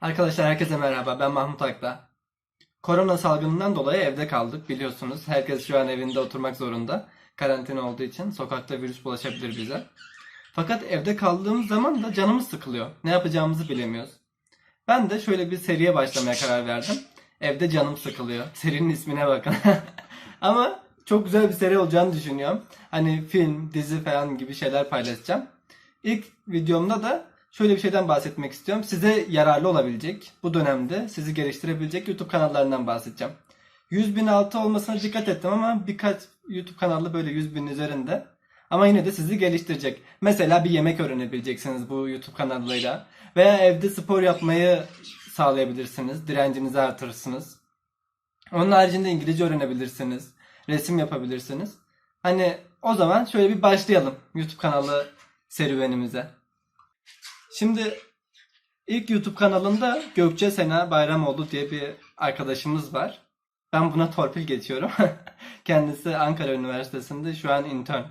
Arkadaşlar herkese merhaba. Ben Mahmut Akta. Korona salgınından dolayı evde kaldık biliyorsunuz. Herkes şu an evinde oturmak zorunda. Karantina olduğu için sokakta virüs bulaşabilir bize. Fakat evde kaldığımız zaman da canımız sıkılıyor. Ne yapacağımızı bilemiyoruz. Ben de şöyle bir seriye başlamaya karar verdim. Evde canım sıkılıyor. Serinin ismine bakın. Ama çok güzel bir seri olacağını düşünüyorum. Hani film, dizi falan gibi şeyler paylaşacağım. İlk videomda da şöyle bir şeyden bahsetmek istiyorum. Size yararlı olabilecek, bu dönemde sizi geliştirebilecek YouTube kanallarından bahsedeceğim. 100 bin altı olmasına dikkat ettim ama birkaç YouTube kanalı böyle 100 bin üzerinde. Ama yine de sizi geliştirecek. Mesela bir yemek öğrenebileceksiniz bu YouTube kanallarıyla. Veya evde spor yapmayı sağlayabilirsiniz. Direncinizi artırırsınız. Onun haricinde İngilizce öğrenebilirsiniz. Resim yapabilirsiniz. Hani o zaman şöyle bir başlayalım YouTube kanalı serüvenimize. Şimdi ilk YouTube kanalında Gökçe Sena Bayramoğlu diye bir arkadaşımız var. Ben buna torpil geçiyorum. Kendisi Ankara Üniversitesi'nde şu an intern.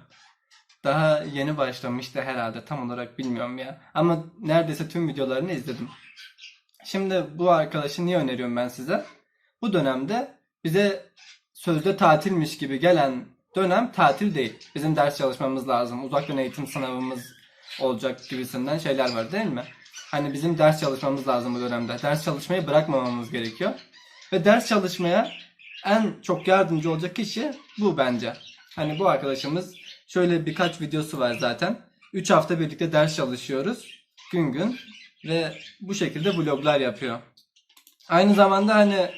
Daha yeni başlamıştı herhalde tam olarak bilmiyorum ya. Ama neredeyse tüm videolarını izledim. Şimdi bu arkadaşı niye öneriyorum ben size? Bu dönemde bize sözde tatilmiş gibi gelen dönem tatil değil. Bizim ders çalışmamız lazım. Uzaktan eğitim sınavımız olacak gibisinden şeyler var değil mi? Hani bizim ders çalışmamız lazım bu dönemde. Ders çalışmayı bırakmamamız gerekiyor. Ve ders çalışmaya en çok yardımcı olacak kişi bu bence. Hani bu arkadaşımız şöyle birkaç videosu var zaten. 3 hafta birlikte ders çalışıyoruz. Gün gün. Ve bu şekilde vloglar yapıyor. Aynı zamanda hani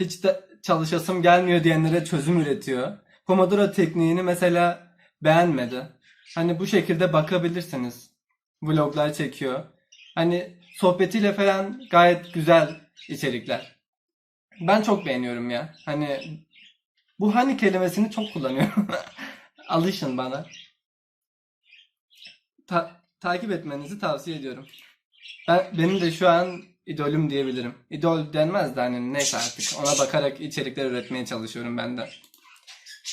hiç de çalışasım gelmiyor diyenlere çözüm üretiyor. Pomodoro tekniğini mesela beğenmedi. Hani bu şekilde bakabilirsiniz. Vloglar çekiyor. Hani sohbetiyle falan gayet güzel içerikler. Ben çok beğeniyorum ya. Hani bu hani kelimesini çok kullanıyorum. Alışın bana. Ta- takip etmenizi tavsiye ediyorum. Ben, benim de şu an idolüm diyebilirim. İdol denmez de hani neyse artık. Ona bakarak içerikler üretmeye çalışıyorum ben de.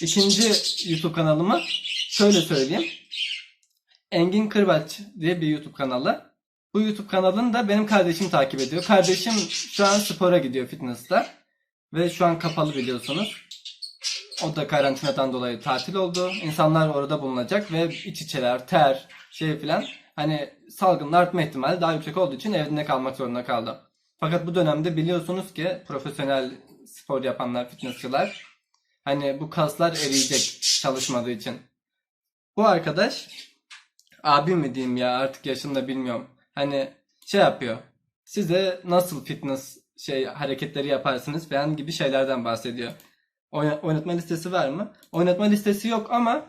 İkinci YouTube kanalımı şöyle söyleyeyim. Engin Kırbaç diye bir YouTube kanalı. Bu YouTube kanalını da benim kardeşim takip ediyor. Kardeşim şu an spora gidiyor fitness'ta. Ve şu an kapalı biliyorsunuz. O da karantinadan dolayı tatil oldu. İnsanlar orada bulunacak ve iç içeler, ter, şey filan. Hani salgının artma ihtimali daha yüksek olduğu için evinde kalmak zorunda kaldı. Fakat bu dönemde biliyorsunuz ki profesyonel spor yapanlar, fitnessçılar hani bu kaslar eriyecek çalışmadığı için. Bu arkadaş abim mi diyeyim ya artık yaşında bilmiyorum. Hani şey yapıyor. Size nasıl fitness şey hareketleri yaparsınız falan gibi şeylerden bahsediyor. Oy- oynatma listesi var mı? Oynatma listesi yok ama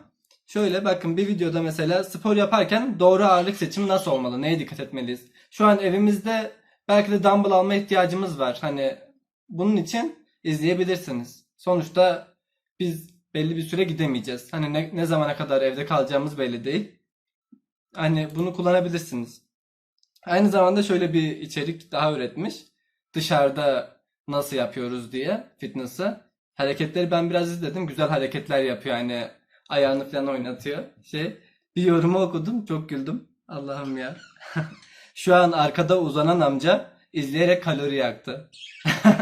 şöyle bakın bir videoda mesela spor yaparken doğru ağırlık seçimi nasıl olmalı? Neye dikkat etmeliyiz? Şu an evimizde belki de dumbbell alma ihtiyacımız var. Hani bunun için izleyebilirsiniz. Sonuçta biz belli bir süre gidemeyeceğiz. Hani ne, ne zamana kadar evde kalacağımız belli değil. Hani bunu kullanabilirsiniz. Aynı zamanda şöyle bir içerik daha üretmiş. Dışarıda nasıl yapıyoruz diye fitness'ı. Hareketleri ben biraz izledim. Güzel hareketler yapıyor yani. Ayağını falan oynatıyor. Şey, bir yorumu okudum. Çok güldüm. Allah'ım ya. Şu an arkada uzanan amca izleyerek kalori yaktı.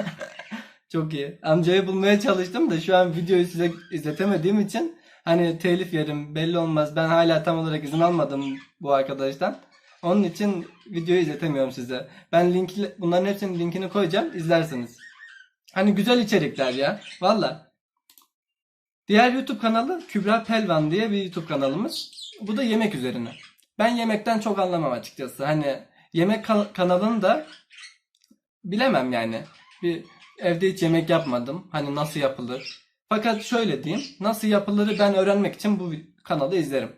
Çok iyi. Amcayı bulmaya çalıştım da şu an videoyu size izletemediğim için hani telif yerim belli olmaz. Ben hala tam olarak izin almadım bu arkadaştan. Onun için videoyu izletemiyorum size. Ben linki, bunların hepsinin linkini koyacağım. izlersiniz. Hani güzel içerikler ya. Valla. Diğer YouTube kanalı Kübra Pelvan diye bir YouTube kanalımız. Bu da yemek üzerine. Ben yemekten çok anlamam açıkçası. Hani yemek ka- kanalını da bilemem yani. Bir evde hiç yemek yapmadım. Hani nasıl yapılır? Fakat şöyle diyeyim. Nasıl yapılırı ben öğrenmek için bu kanalı izlerim.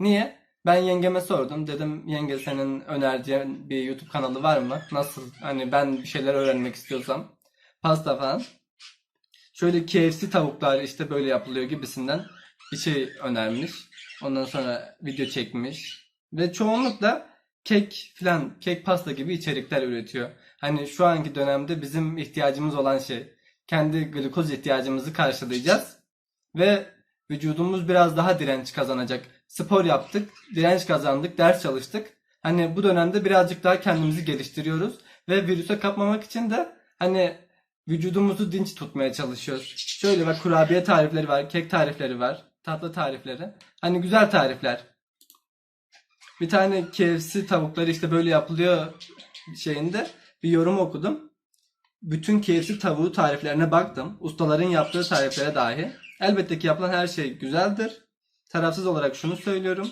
Niye? Ben yengeme sordum. Dedim yenge senin önereceğin bir YouTube kanalı var mı? Nasıl? Hani ben bir şeyler öğrenmek istiyorsam. Pasta falan. Şöyle KFC tavuklar işte böyle yapılıyor gibisinden bir şey önermiş. Ondan sonra video çekmiş. Ve çoğunlukla kek falan, kek pasta gibi içerikler üretiyor. Hani şu anki dönemde bizim ihtiyacımız olan şey. Kendi glikoz ihtiyacımızı karşılayacağız. Ve vücudumuz biraz daha direnç kazanacak. Spor yaptık, direnç kazandık, ders çalıştık. Hani bu dönemde birazcık daha kendimizi geliştiriyoruz Ve virüse kapmamak için de hani vücudumuzu dinç tutmaya çalışıyoruz. Şöyle bak kurabiye tarifleri var, kek tarifleri var, tatlı tarifleri. Hani güzel tarifler. Bir tane KFC tavukları işte böyle yapılıyor şeyinde bir yorum okudum. Bütün KFC tavuğu tariflerine baktım. Ustaların yaptığı tariflere dahi. Elbette ki yapılan her şey güzeldir. Tarafsız olarak şunu söylüyorum.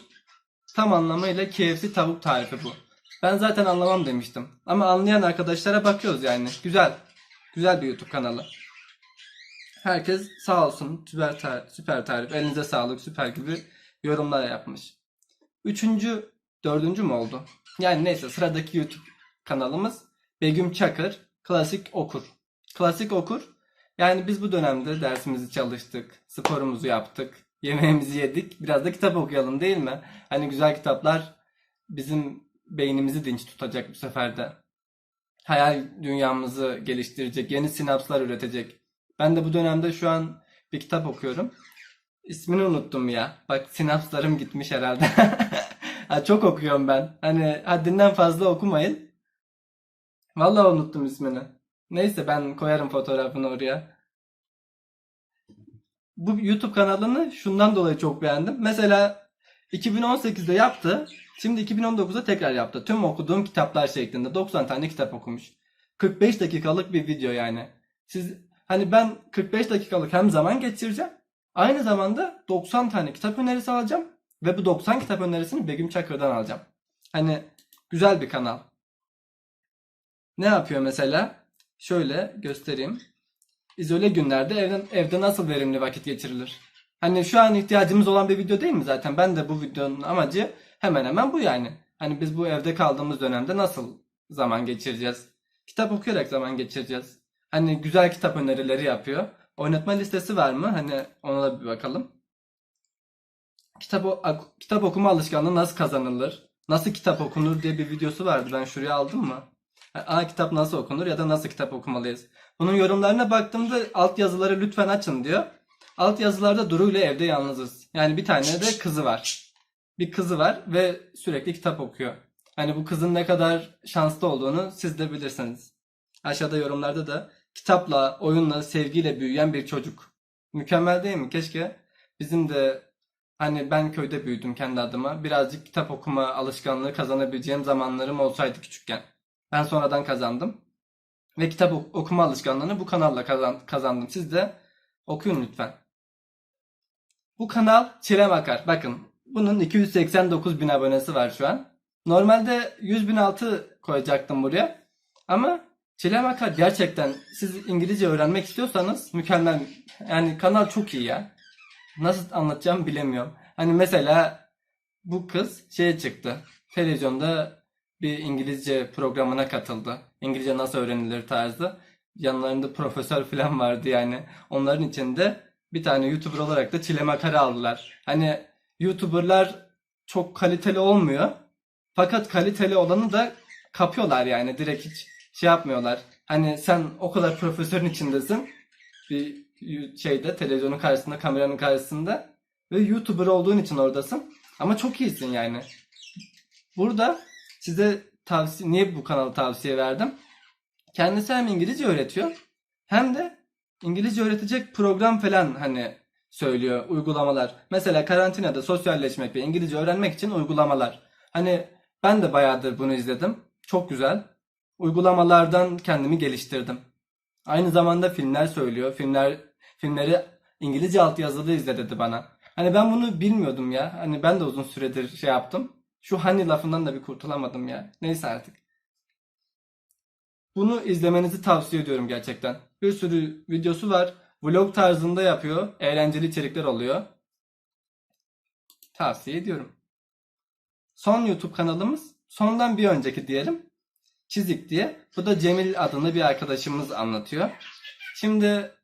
Tam anlamıyla KFC tavuk tarifi bu. Ben zaten anlamam demiştim. Ama anlayan arkadaşlara bakıyoruz yani. Güzel. Güzel bir YouTube kanalı. Herkes sağ olsun. Süper, tar- süper tarif. Elinize sağlık. Süper gibi yorumlar yapmış. Üçüncü, dördüncü mü oldu? Yani neyse sıradaki YouTube kanalımız Begüm Çakır Klasik Okur. Klasik Okur. Yani biz bu dönemde dersimizi çalıştık, sporumuzu yaptık, yemeğimizi yedik. Biraz da kitap okuyalım değil mi? Hani güzel kitaplar bizim beynimizi dinç tutacak bu sefer de. Hayal dünyamızı geliştirecek, yeni sinapslar üretecek. Ben de bu dönemde şu an bir kitap okuyorum. İsmini unuttum ya. Bak sinapslarım gitmiş herhalde. ha, çok okuyorum ben. Hani haddinden fazla okumayın. Vallahi unuttum ismini. Neyse ben koyarım fotoğrafını oraya. Bu YouTube kanalını şundan dolayı çok beğendim. Mesela 2018'de yaptı. Şimdi 2019'da tekrar yaptı. Tüm okuduğum kitaplar şeklinde 90 tane kitap okumuş. 45 dakikalık bir video yani. Siz hani ben 45 dakikalık hem zaman geçireceğim. Aynı zamanda 90 tane kitap önerisi alacağım ve bu 90 kitap önerisini Begüm Çakır'dan alacağım. Hani güzel bir kanal. Ne yapıyor mesela? Şöyle göstereyim. İzole günlerde evden, evde nasıl verimli vakit geçirilir? Hani şu an ihtiyacımız olan bir video değil mi zaten? Ben de bu videonun amacı hemen hemen bu yani. Hani biz bu evde kaldığımız dönemde nasıl zaman geçireceğiz? Kitap okuyarak zaman geçireceğiz. Hani güzel kitap önerileri yapıyor. Oynatma listesi var mı? Hani ona da bir bakalım. Kitap, kitap okuma alışkanlığı nasıl kazanılır? Nasıl kitap okunur diye bir videosu vardı. Ben şuraya aldım mı? A kitap nasıl okunur ya da nasıl kitap okumalıyız? Bunun yorumlarına baktığımda alt yazıları lütfen açın diyor. Alt yazılarda Duru ile evde yalnızız. Yani bir tane de kızı var. Bir kızı var ve sürekli kitap okuyor. Hani bu kızın ne kadar şanslı olduğunu siz de bilirsiniz. Aşağıda yorumlarda da kitapla, oyunla, sevgiyle büyüyen bir çocuk. Mükemmel değil mi? Keşke bizim de hani ben köyde büyüdüm kendi adıma. Birazcık kitap okuma alışkanlığı kazanabileceğim zamanlarım olsaydı küçükken. Ben sonradan kazandım. Ve kitap ok- okuma alışkanlığını bu kanalla kazan- kazandım. Siz de okuyun lütfen. Bu kanal Çilem Akar. Bakın bunun 289 bin abonesi var şu an. Normalde 100 bin altı koyacaktım buraya. Ama Çilem Akar gerçekten siz İngilizce öğrenmek istiyorsanız mükemmel. Yani kanal çok iyi ya. Nasıl anlatacağım bilemiyorum. Hani mesela bu kız şeye çıktı. Televizyonda bir İngilizce programına katıldı. İngilizce nasıl öğrenilir tarzı. Yanlarında profesör falan vardı yani. Onların içinde bir tane YouTuber olarak da Çile Makara aldılar. Hani YouTuber'lar çok kaliteli olmuyor. Fakat kaliteli olanı da kapıyorlar yani. Direkt hiç şey yapmıyorlar. Hani sen o kadar profesörün içindesin. Bir şeyde televizyonun karşısında, kameranın karşısında ve YouTuber olduğun için oradasın. Ama çok iyisin yani. Burada size tavsiye niye bu kanalı tavsiye verdim? Kendisi hem İngilizce öğretiyor hem de İngilizce öğretecek program falan hani söylüyor uygulamalar. Mesela karantinada sosyalleşmek ve İngilizce öğrenmek için uygulamalar. Hani ben de bayağıdır bunu izledim. Çok güzel. Uygulamalardan kendimi geliştirdim. Aynı zamanda filmler söylüyor. Filmler filmleri İngilizce altyazılı izle dedi bana. Hani ben bunu bilmiyordum ya. Hani ben de uzun süredir şey yaptım. Şu hani lafından da bir kurtulamadım ya. Neyse artık. Bunu izlemenizi tavsiye ediyorum gerçekten. Bir sürü videosu var. Vlog tarzında yapıyor. Eğlenceli içerikler oluyor. Tavsiye ediyorum. Son YouTube kanalımız sondan bir önceki diyelim. Çizik diye. Bu da Cemil adında bir arkadaşımız anlatıyor. Şimdi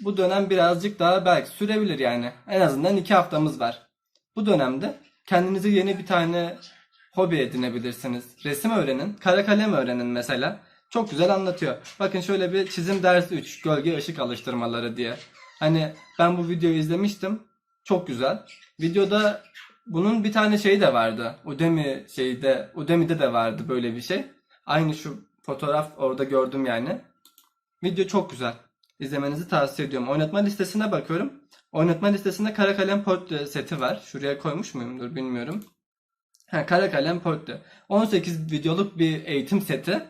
bu dönem birazcık daha belki sürebilir yani. En azından iki haftamız var. Bu dönemde kendinize yeni bir tane hobi edinebilirsiniz. Resim öğrenin, kara kalem öğrenin mesela. Çok güzel anlatıyor. Bakın şöyle bir çizim dersi 3, gölge ışık alıştırmaları diye. Hani ben bu videoyu izlemiştim. Çok güzel. Videoda bunun bir tane şeyi de vardı. Udemy şeyde, Udemy'de de vardı böyle bir şey. Aynı şu fotoğraf orada gördüm yani. Video çok güzel. İzlemenizi tavsiye ediyorum. Oynatma listesine bakıyorum. Oynatma listesinde kara kalem portre seti var. Şuraya koymuş muyumdur bilmiyorum. Ha, kara kalem portre. 18 videoluk bir eğitim seti.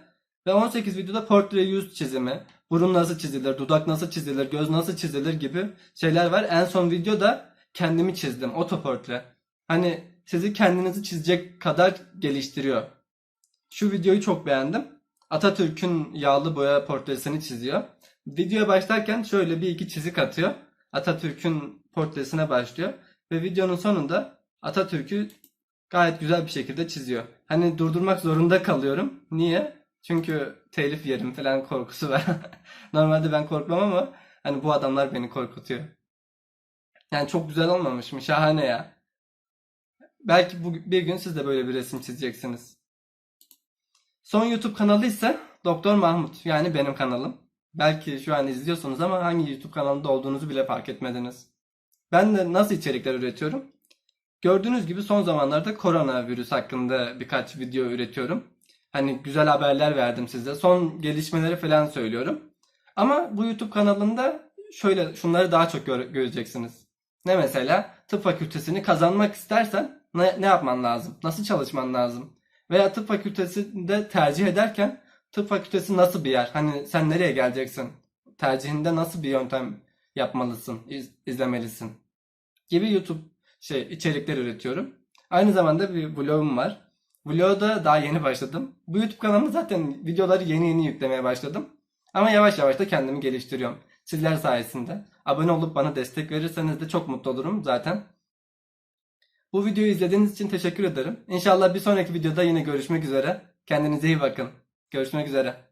Ve 18 videoda portre yüz çizimi, burun nasıl çizilir, dudak nasıl çizilir, göz nasıl çizilir gibi şeyler var. En son videoda kendimi çizdim. Otoportre. Hani sizi kendinizi çizecek kadar geliştiriyor. Şu videoyu çok beğendim. Atatürk'ün yağlı boya portresini çiziyor. Videoya başlarken şöyle bir iki çizik atıyor. Atatürk'ün portresine başlıyor. Ve videonun sonunda Atatürk'ü gayet güzel bir şekilde çiziyor. Hani durdurmak zorunda kalıyorum. Niye? Çünkü telif yerim falan korkusu var. Normalde ben korkmam ama hani bu adamlar beni korkutuyor. Yani çok güzel olmamış mı? Şahane ya. Belki bu bir gün siz de böyle bir resim çizeceksiniz. Son YouTube kanalı ise Doktor Mahmut. Yani benim kanalım. Belki şu an izliyorsunuz ama hangi YouTube kanalında olduğunuzu bile fark etmediniz. Ben de nasıl içerikler üretiyorum? Gördüğünüz gibi son zamanlarda koronavirüs hakkında birkaç video üretiyorum. Hani güzel haberler verdim size. Son gelişmeleri falan söylüyorum. Ama bu YouTube kanalında şöyle şunları daha çok gö- göreceksiniz. Ne mesela? Tıp fakültesini kazanmak istersen ne, ne yapman lazım? Nasıl çalışman lazım? Veya tıp fakültesinde tercih ederken tıp fakültesi nasıl bir yer? Hani sen nereye geleceksin? Tercihinde nasıl bir yöntem yapmalısın, iz- izlemelisin? Gibi YouTube şey içerikler üretiyorum. Aynı zamanda bir vlogum var. Vlog'a daha yeni başladım. Bu YouTube kanalımda zaten videoları yeni yeni yüklemeye başladım. Ama yavaş yavaş da kendimi geliştiriyorum. Sizler sayesinde. Abone olup bana destek verirseniz de çok mutlu olurum zaten. Bu videoyu izlediğiniz için teşekkür ederim. İnşallah bir sonraki videoda yine görüşmek üzere. Kendinize iyi bakın. Görüşmek üzere.